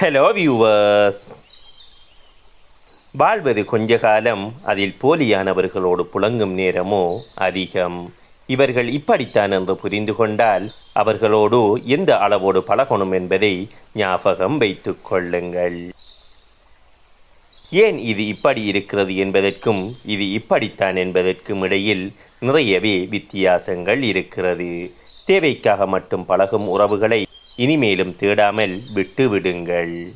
Hello viewers வாழ்வது கொஞ்ச காலம் அதில் போலியானவர்களோடு புழங்கும் நேரமோ அதிகம். இவர்கள் இப்படித்தான் என்று புரிந்து கொண்டால் அவர்களோடு எந்த அளவோடு பழகணும் என்பதை ஞாபகம் வைத்துக் கொள்ளுங்கள். ஏன் இது இப்படி இருக்கிறது என்பதற்கும் இது இப்படித்தான் என்பதற்கும் இடையில் நிறையவே வித்தியாசங்கள் இருக்கிறது. தேவைக்காக மட்டும் பழகும் உறவுகளை இனிமேலும் தேடாமல் விட்டு விடுங்கள்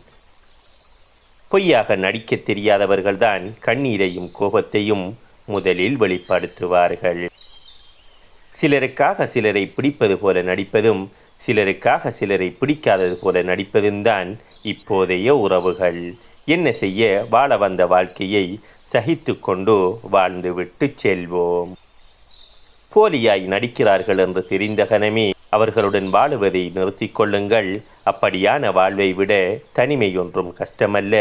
பொய்யாக நடிக்கத் தெரியாதவர்கள்தான் கண்ணீரையும் கோபத்தையும் முதலில் வெளிப்படுத்துவார்கள். சிலருக்காக சிலரை பிடிப்பது போல நடிப்பதும் சிலருக்காக சிலரை பிடிக்காதது போல நடிப்பதும் தான் இப்போதைய உறவுகள். என்ன செய்ய வாழ வந்த வாழ்க்கையை சகித்து கொண்டு வாழ்ந்துவிட்டு செல்வோம். போலியாய் நடிக்கிறார்கள் என்று தெரிந்த கணமே அவர்களுடன் வாழுவதை நிறுத்தி கொள்ளுங்கள். அப்படியான வாழ்வை விட தனிமை ஒன்றும் கஷ்டமல்ல.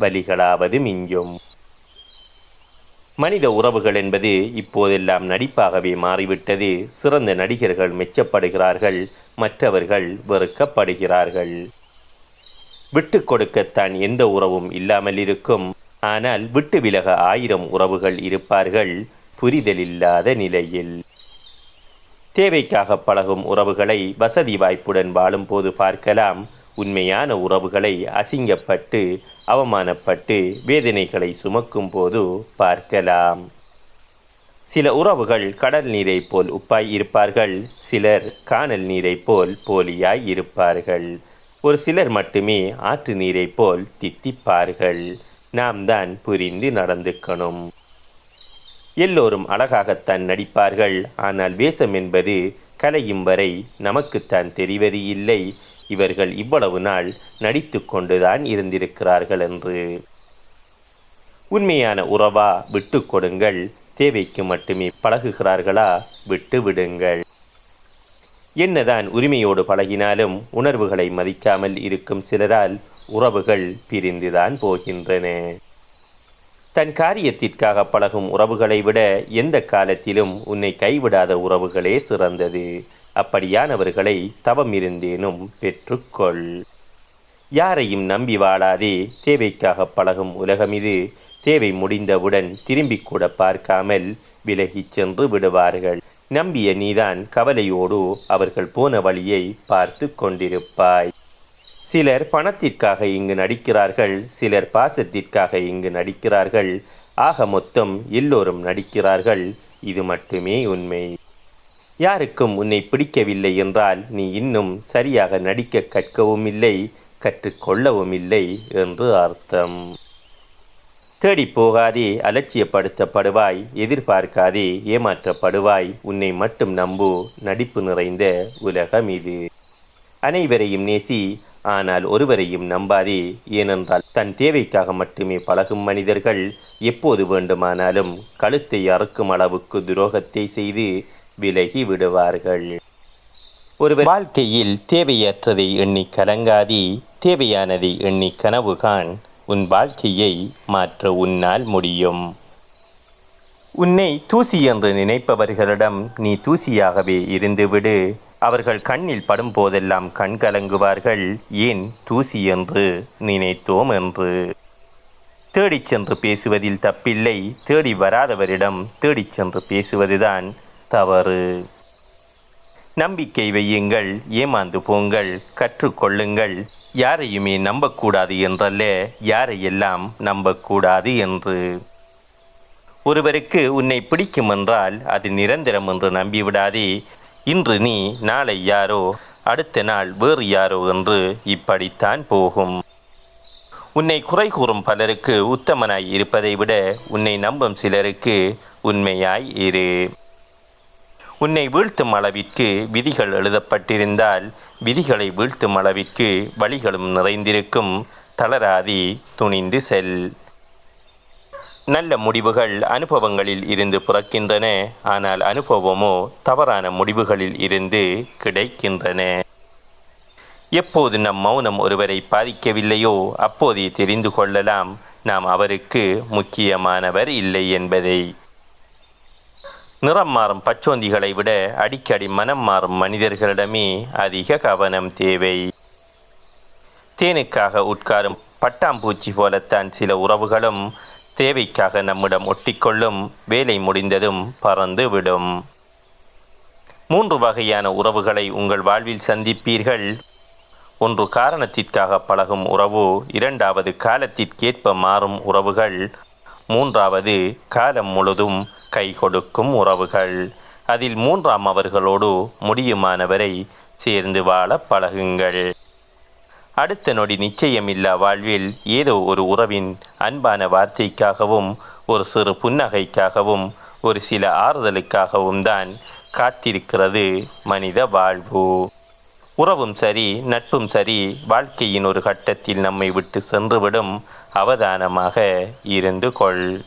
வலிகளாவது மிஞ்சும் மனித உறவுகள் என்பது இப்போதெல்லாம் நடிப்பாகவே மாறிவிட்டது. சிறந்த நடிகர்கள் மெச்சப்படுகிறார்கள். மற்றவர்கள் வெறுக்கப்படுகிறார்கள். விட்டு கொடுக்கத்தான் எந்த உறவும் இல்லாமல் இருக்கும். ஆனால் விட்டு விலக ஆயிரம் உறவுகள் இருப்பார்கள். புரிதலில்லாத நிலையில். தேவைக்காக பழகும் உறவுகளை வசதி வாய்ப்புடன் வாழும்போது பார்க்கலாம். உண்மையான உறவுகளை அசிங்கப்பட்டு அவமானப்பட்டு வேதனைகளை சுமக்கும் போது பார்க்கலாம். சில உறவுகள் கடல் நீரைப் போல் உப்பாய் இருப்பார்கள் சிலர் காணல் நீரைப் போல் போலியாய் இருப்பார்கள். ஒரு சிலர் மட்டுமே ஆற்று நீரைப் போல் தித்திப்பார்கள். நாம் தான் புரிந்து நடந்துக்கணும். எல்லோரும் அழகாகத்தான் நடிப்பார்கள். ஆனால் வேஷம் என்பது கலையும் வரை நமக்குத்தான் தெரிவது இல்லை. இவர்கள் இவ்வளவு நாள் நடித்து கொண்டுதான் இருந்திருக்கிறார்கள் என்று. உண்மையான உறவா விட்டு கொடுங்கள். தேவைக்கு மட்டுமே பழகுகிறார்களா விட்டு விடுங்கள். என்னதான் உரிமையோடு பழகினாலும் உணர்வுகளை மதிக்காமல் இருக்கும் சிலரால் உறவுகள் பிரிந்துதான் போகின்றன. தன் காரியத்திற்காக பழகும் உறவுகளை விட எந்த காலத்திலும் உன்னை கைவிடாத உறவுகளே சிறந்தது. அப்படியானவர்களை தவம் இருந்தேனும் பெற்றுக்கொள். யாரையும் நம்பி வாழாதே தேவைக்காக பழகும் உலகம் இது தேவை முடிந்தவுடன் திரும்பிக் கூட பார்க்காமல் விலகிச் சென்று விடுவார்கள். நம்பிய நீதான் கவலையோடு அவர்கள் போன வழியை பார்த்து கொண்டிருப்பாய். சிலர் பணத்திற்காக இங்கு நடிக்கிறார்கள் சிலர் பாசத்திற்காக இங்கு நடிக்கிறார்கள். ஆக மொத்தம் எல்லோரும் நடிக்கிறார்கள். இது மட்டுமே உண்மை. யாருக்கும் உன்னை பிடிக்கவில்லை என்றால் நீ இன்னும் சரியாக நடிக்க கற்கவும் இல்லை கற்றுக்கொள்ளவும் இல்லை என்று அர்த்தம். தேடி போகாதே அலட்சியப்படுத்தப்படுவாய் எதிர்பார்க்காதே ஏமாற்றப்படுவாய். உன்னை மட்டும் நம்பு நடிப்பு நிறைந்த உலகம் இது. அனைவரையும் நேசி ஆனால் ஒருவரையும் நம்பாதே ஏனென்றால் தன் தேவைக்காக மட்டுமே பழகும் மனிதர்கள் எப்போது வேண்டுமானாலும் கழுத்தை அறுக்கும் அளவுக்கு துரோகத்தை செய்து விலகி விடுவார்கள். ஒருவர் வாழ்க்கையில் தேவையற்றதை எண்ணி கலங்காதி தேவையானதை எண்ணி கனவு காண். உன் வாழ்க்கையை மாற்ற உன்னால் முடியும். உன்னை தூசி என்று நினைப்பவர்களிடம் நீ தூசியாகவே இருந்துவிடு. அவர்கள் கண்ணில் படும் போதெல்லாம் கண் கலங்குவார்கள். ஏன் தூசி என்று நினைத்தோம் என்று. தேடிச் சென்று பேசுவதில் தப்பில்லை. தேடி வராதவரிடம் தேடிச் சென்று பேசுவதுதான் தவறு. நம்பிக்கை வையுங்கள் ஏமாந்து போங்கள் கற்றுக்கொள்ளுங்கள் யாரையுமே நம்பக்கூடாது என்றல்ல யாரையெல்லாம் நம்பக்கூடாது என்று. ஒருவருக்கு உன்னை பிடிக்கும் என்றால் அது நிரந்தரம் என்று நம்பிவிடாதே. இன்று நீ நாளை யாரோ அடுத்த நாள் வேறு யாரோ என்று இப்படித்தான் போகும். உன்னை குறை கூறும் பலருக்கு உத்தமனாய் இருப்பதை விட உன்னை நம்பும் சிலருக்கு உண்மையாய் இரு. உன்னை வீழ்த்தும் அளவிற்கு விதிகள் எழுதப்பட்டிருந்தால் விதிகளை வீழ்த்தும் அளவிற்கு வழிகளும் நிறைந்திருக்கும். தளராதி துணிந்து செல். நல்ல முடிவுகள் அனுபவங்களில் இருந்து பிறக்கின்றன. ஆனால் அனுபவமோ தவறான முடிவுகளில் இருந்து கிடைக்கின்றன. எப்போது நம் மௌனம் ஒருவரை பாதிக்கவில்லையோ அப்போதே தெரிந்து கொள்ளலாம். நாம் அவருக்கு முக்கியமானவர் இல்லை என்பதை. நிறம் மாறும் பச்சோந்திகளை விட அடிக்கடி மனம் மாறும் மனிதர்களிடமே அதிக கவனம் தேவை. தேனுக்காக உட்காரும் பட்டாம்பூச்சி போலத்தான் சில உறவுகளும் தேவைக்காக நம்மிடம் ஒட்டிக்கொள்ளும் வேலை முடிந்ததும் பறந்து விடும் மூன்று வகையான உறவுகளை உங்கள் வாழ்வில் சந்திப்பீர்கள். ஒன்று காரணத்திற்காக பழகும் உறவு. இரண்டாவது காலத்திற்கேற்ப மாறும் உறவுகள். மூன்றாவது காலம் முழுதும் கை கொடுக்கும் உறவுகள். அதில் மூன்றாம் அவர்களோடு முடியுமானவரை சேர்ந்து வாழ பழகுங்கள். அடுத்த நொடி நிச்சயமில்லா வாழ்வில் ஏதோ ஒரு உறவின் அன்பான வார்த்தைக்காகவும் ஒரு சிறு புன்னகைக்காகவும் ஒரு சில ஆறுதலுக்காகவும் தான் காத்திருக்கிறது மனித வாழ்வு. உறவும் சரி நட்பும் சரி வாழ்க்கையின் ஒரு கட்டத்தில் நம்மை விட்டு சென்றுவிடும் அவதானமாக இருந்து கொள்.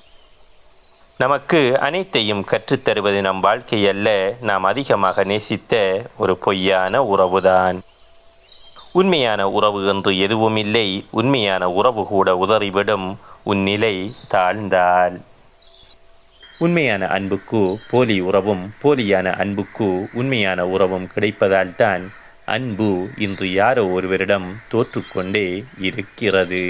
நமக்கு அனைத்தையும் கற்றுத்தருவது நம் வாழ்க்கை அல்ல நாம் அதிகமாக நேசித்த ஒரு பொய்யான உறவுதான். உண்மையான உறவு என்று எதுவும் இல்லை உண்மையான உறவு கூட உதறிவிடும். உன் நிலை தாழ்ந்தால். உண்மையான அன்புக்கு போலி உறவும் போலியான அன்புக்கு உண்மையான உறவும் கிடைப்பதால் தான் அன்பு இன்று யாரோ ஒருவரிடம் தோற்றுக்கொண்டே இருக்கிறது.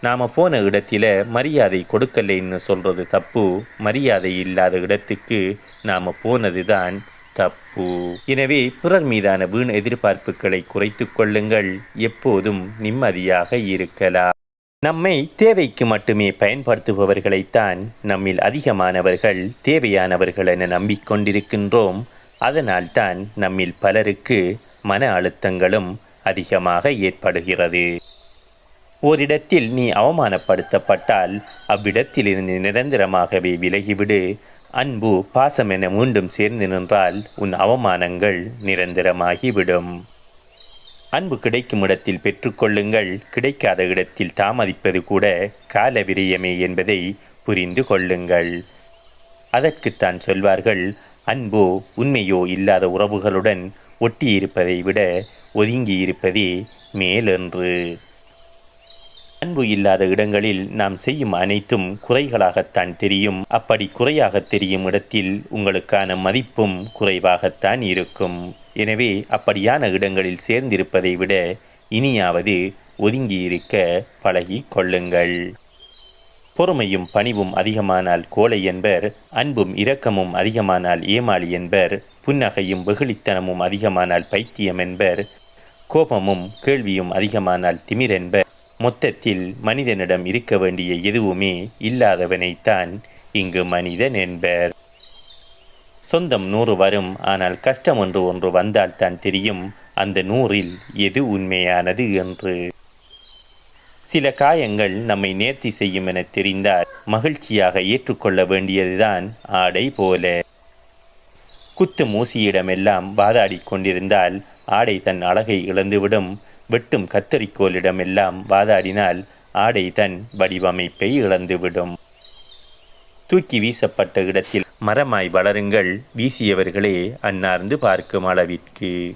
நாம போன இடத்துல மரியாதை கொடுக்கலைன்னு சொல்றது தப்பு. மரியாதை இல்லாத இடத்துக்கு நாம போனதுதான் தப்பு. எனவே பிறர் மீதான வீண் எதிர்பார்ப்புகளை குறைத்து கொள்ளுங்கள். எப்போதும் நிம்மதியாக இருக்கலாம். நம்மை தேவைக்கு மட்டுமே பயன்படுத்துபவர்களைத்தான் நம்மில் அதிகமானவர்கள் தேவையானவர்கள் என நம்பிக்கொண்டிருக்கின்றோம். அதனால்தான் நம்மில் பலருக்கு மன அழுத்தங்களும் அதிகமாக ஏற்படுகிறது. ஓரிடத்தில் நீ அவமானப்படுத்தப்பட்டால் அவ்விடத்திலிருந்து நிரந்தரமாகவே விலகிவிடு. அன்பு பாசம் என மீண்டும் சேர்ந்து நின்றால் உன் அவமானங்கள் நிரந்தரமாகிவிடும். அன்பு கிடைக்கும் இடத்தில் பெற்றுக்கொள்ளுங்கள் கிடைக்காத இடத்தில் தாமதிப்பது கூட கால விரயமே என்பதை புரிந்து கொள்ளுங்கள். அதற்குத்தான் சொல்வார்கள் அன்போ உண்மையோ இல்லாத உறவுகளுடன் ஒட்டியிருப்பதை விட ஒதுங்கி இருப்பதே மேலென்று. அன்பு இல்லாத இடங்களில் நாம் செய்யும் அனைத்தும் குறைகளாகத்தான் தெரியும். அப்படி குறையாக தெரியும் இடத்தில் உங்களுக்கான மதிப்பும் குறைவாகத்தான் இருக்கும். எனவே அப்படியான இடங்களில் சேர்ந்திருப்பதை விட இனியாவது ஒதுங்கி இருக்க பழகி கொள்ளுங்கள். பொறுமையும் பணிவும் அதிகமானால் கோலை என்பர் அன்பும் இரக்கமும் அதிகமானால் ஏமாளி என்பர் புன்னகையும் வெகுளித்தனமும் அதிகமானால் பைத்தியம் என்பர் கோபமும் கேள்வியும் அதிகமானால் திமிர் என்பர். மொத்தத்தில் மனிதனிடம் இருக்க வேண்டிய எதுவுமே இல்லாதவனைத்தான் இங்கு மனிதன் என்பர். சொந்தம் நூறு வரும் ஆனால் கஷ்டம் ஒன்று ஒன்று வந்தால் தான் தெரியும் அந்த நூறில் எது உண்மையானது என்று. சில காயங்கள் நம்மை நேர்த்தி செய்யும் என தெரிந்தால் மகிழ்ச்சியாக ஏற்றுக்கொள்ள வேண்டியதுதான் ஆடை போல. குத்து மூசியிடமெல்லாம் வாதாடி கொண்டிருந்தால் ஆடை தன் அழகை இழந்துவிடும் வெட்டும் கத்தரிக்கோலிடமெல்லாம் வாதாடினால் ஆடை தன் வடிவமைப்பை இழந்துவிடும். தூக்கி வீசப்பட்ட இடத்தில் மரமாய் வளருங்கள் வீசியவர்களே அன்னார்ந்து பார்க்கும் அளவிற்கு.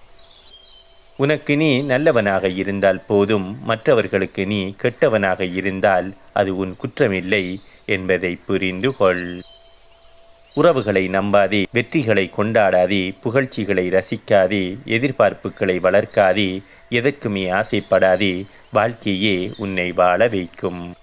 உனக்கு நீ நல்லவனாக இருந்தால் போதும் மற்றவர்களுக்கு நீ கெட்டவனாக இருந்தால் அது உன் குற்றமில்லை என்பதை புரிந்து கொள். உறவுகளை நம்பாதே வெற்றிகளை கொண்டாடாதே புகழ்ச்சிகளை ரசிக்காதே எதிர்பார்ப்புகளை வளர்க்காதே எதற்குமே ஆசைப்படாதே? வாழ்க்கையே உன்னை வாழ வைக்கும்.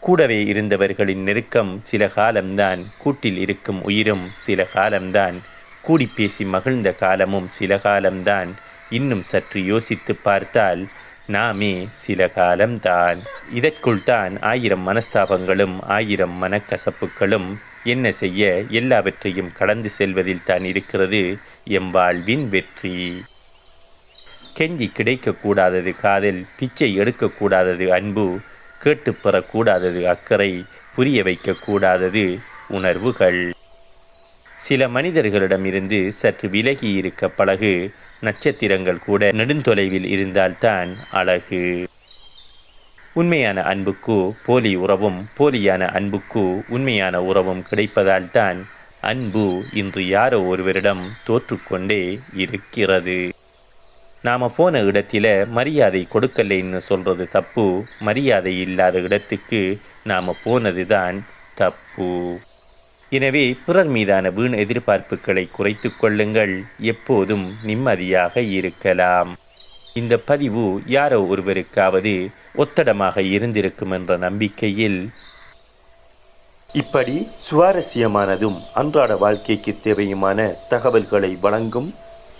கூடவே இருந்தவர்களின் நெருக்கம் சில காலம்தான் கூட்டில் இருக்கும் உயிரும் சில காலம்தான் கூடி பேசி மகிழ்ந்த காலமும் சில காலம்தான். இன்னும் சற்று யோசித்து பார்த்தால் நாமே சில காலம்தான். இதற்குள் தான் ஆயிரம் மனஸ்தாபங்களும் ஆயிரம் மனக்கசப்புகளும் என்ன செய்ய எல்லாவற்றையும் கடந்து செல்வதில் தான் இருக்கிறது எம் வாழ்வின் வெற்றி. கெஞ்சி கிடைக்கக்கூடாதது காதல் பிச்சை எடுக்கக்கூடாதது அன்பு கேட்டு பெறக்கூடாதது அக்கறை புரிய வைக்கக்கூடாதது உணர்வுகள். சில மனிதர்களிடமிருந்து சற்று விலகி இருக்க பழகு நட்சத்திரங்கள் கூட நெடுந்தொலைவில் இருந்தால்தான் அழகு. உண்மையான அன்புக்கு போலி உறவும் போலியான அன்புக்கு உண்மையான உறவும் கிடைப்பதால்தான் அன்பு இன்று யாரோ ஒருவரிடம் தோற்றுக்கொண்டே இருக்கிறது. நாம் போன இடத்துல மரியாதை கொடுக்கலைன்னு சொல்கிறது தப்பு. மரியாதை இல்லாத இடத்துக்கு நாம போனதுதான் தப்பு. எனவே பிறர் மீதான வீண் எதிர்பார்ப்புகளை குறைத்து கொள்ளுங்கள். எப்போதும் நிம்மதியாக இருக்கலாம். இந்த பதிவு யாரோ ஒருவருக்காவது ஒத்தடமாக இருந்திருக்கும் என்ற நம்பிக்கையில் இப்படி சுவாரஸ்யமானதும் அன்றாட வாழ்க்கைக்கு தேவையுமான தகவல்களை வழங்கும்